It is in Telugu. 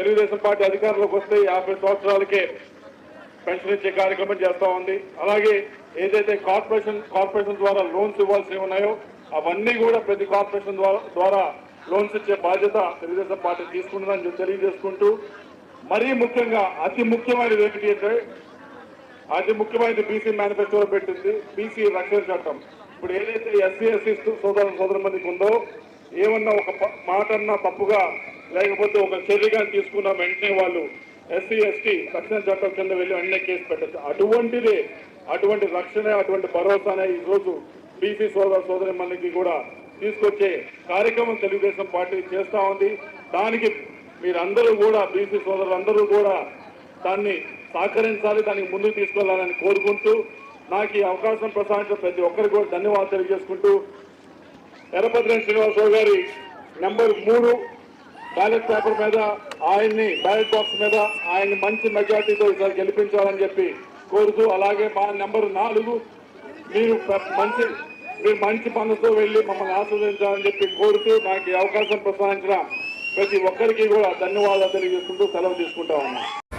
తెలుగుదేశం పార్టీ అధికారంలోకి వస్తే యాభై సంవత్సరాలకే పెన్షన్ ఇచ్చే కార్యక్రమం చేస్తా ఉంది. అలాగే ఏదైతే కార్పొరేషన్ కార్పొరేషన్ ద్వారా లోన్స్ ఇవ్వాల్సి ఉన్నాయో అవన్నీ కూడా ప్రతి కార్పొరేషన్ ద్వారా ద్వారా లోన్స్ ఇచ్చే బాధ్యత తెలుగుదేశం పార్టీ తీసుకుంటుందని తెలియజేసుకుంటూ మరీ ముఖ్యంగా అతి ముఖ్యమైనది ఏమిటి అంటే అతి ముఖ్యమైనది బీసీ మేనిఫెస్టోలో పెట్టింది బీసీ రక్షణ చట్టం. ఇప్పుడు ఏదైతే ఎస్సీ ఎస్సీ సోదర సోదరు మందికి ఉందో ఏమన్నా ఒక మాట అన్నా తప్పుగా లేకపోతే ఒక చర్యగా తీసుకున్న వెంటనే వాళ్ళు ఎస్సీ ఎస్టీ రక్షణ చట్టం కింద వెళ్ళి వెంటనే కేసు పెట్టచ్చు. అటువంటిదే అటువంటి రక్షణ అటువంటి భరోసానే ఈ రోజు బీసీ సోదర సోదరి మనకి కూడా తీసుకొచ్చే కార్యక్రమం తెలుగుదేశం పార్టీ చేస్తూ ఉంది. దానికి మీరందరూ కూడా బీసీ సోదరులందరూ కూడా దాన్ని సహకరించాలి దానికి ముందుకు తీసుకెళ్ళాలని కోరుకుంటూ నాకు ఈ అవకాశం ప్రసాదించిన ప్రతి ఒక్కరికి కూడా ధన్యవాదాలు తెలియజేసుకుంటూ ఎర్రభద్రం శ్రీనివాసరావు గారి నెంబర్ మూడు బ్యాలెట్ పేపర్ మీద ఆయన్ని బ్యాలెట్ బాక్స్ మీద ఆయన్ని మంచి మెజార్టీతో ఈసారి గెలిపించాలని చెప్పి కోరుతూ అలాగే మా నెంబర్ నాలుగు మీరు మంచి మీరు మంచి మనసుతో వెళ్ళి మమ్మల్ని ఆస్వాదించాలని చెప్పి కోరుతూ నాకు అవకాశం ప్రసాదించిన ప్రతి ఒక్కరికి కూడా ధన్యవాదాలు తెలియజేసుకుంటూ సెలవు తీసుకుంటా ఉన్నాను